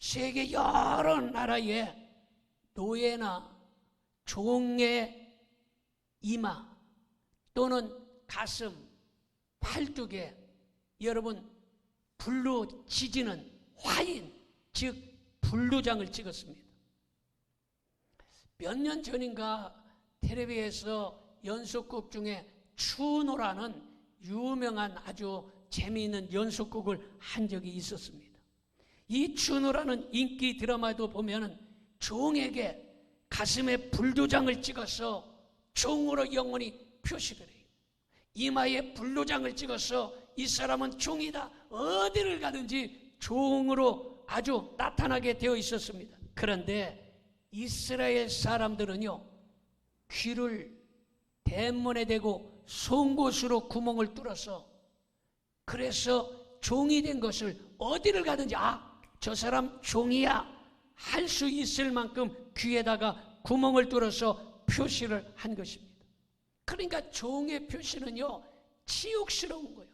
세계 여러 나라의 노예나 종의 이마 또는 가슴, 팔뚝에 여러분 불로 지지는 화인, 즉 불로장을 찍었습니다. 몇 년 전인가 텔레비에서 연속극 중에 추노라는 유명한 아주 재미있는 연속극을 한 적이 있었습니다. 이 추노라는 인기 드라마도 보면은 종에게 가슴에 불도장을 찍어서 종으로 영원히 표시를 해요. 이마에 불도장을 찍어서 이 사람은 종이다. 어디를 가든지 종으로 아주 나타나게 되어 있었습니다. 그런데 이스라엘 사람들은요, 귀를 대문에 대고 송곳으로 구멍을 뚫어서 그래서 종이 된 것을 어디를 가든지 아, 저 사람 종이야 할 수 있을 만큼 귀에다가 구멍을 뚫어서 표시를 한 것입니다. 그러니까 종의 표시는요, 치욕스러운 거예요.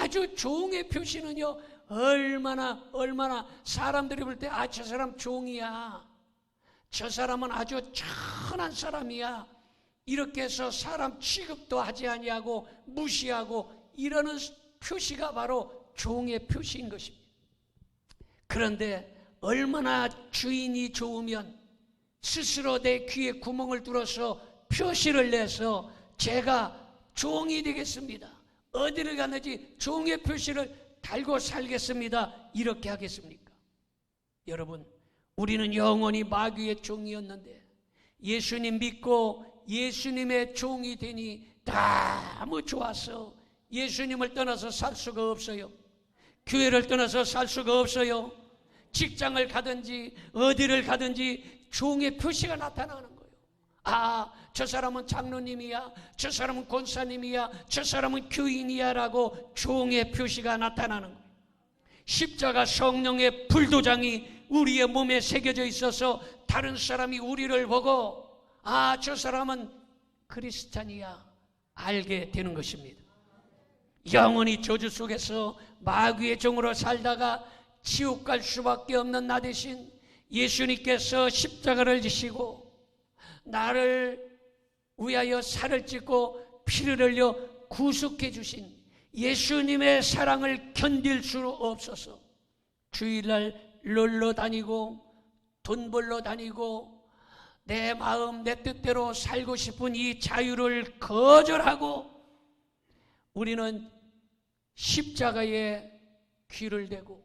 아주 종의 표시는요, 얼마나, 얼마나 사람들이 볼 때, 아, 저 사람 종이야. 저 사람은 아주 천한 사람이야. 이렇게 해서 사람 취급도 하지 아니하고 무시하고 이러는 표시가 바로 종의 표시인 것입니다. 그런데 얼마나 주인이 좋으면 스스로 내 귀에 구멍을 뚫어서 표시를 내서 제가 종이 되겠습니다. 어디를 가는지 종의 표시를 달고 살겠습니다. 이렇게 하겠습니까? 여러분, 우리는 영원히 마귀의 종이었는데 예수님 믿고 예수님의 종이 되니 너무 좋아서 예수님을 떠나서 살 수가 없어요. 교회를 떠나서 살 수가 없어요. 직장을 가든지 어디를 가든지 종의 표시가 나타나는 거예요. 아, 저 사람은 장로님이야. 저 사람은 권사님이야. 저 사람은 교인이야라고 종의 표시가 나타나는 거예요. 십자가 성령의 불도장이 우리의 몸에 새겨져 있어서 다른 사람이 우리를 보고 아, 저 사람은 크리스찬이야. 알게 되는 것입니다. 영원히 저주 속에서 마귀의 종으로 살다가 지옥 갈 수밖에 없는 나 대신 예수님께서 십자가를 지시고 나를 위하여 살을 찢고 피를 흘려 구속해 주신 예수님의 사랑을 견딜 수 없어서 주일날 놀러 다니고 돈 벌러 다니고 내 마음 내 뜻대로 살고 싶은 이 자유를 거절하고 우리는 십자가에 귀를 대고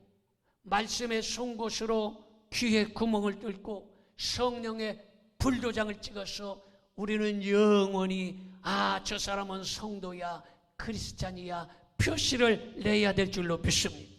말씀의 송곳으로 귀에 구멍을 뚫고 성령의 불도장을 찍어서 우리는 영원히 아 저 사람은 성도야 크리스찬이야 표시를 내야 될 줄로 믿습니다.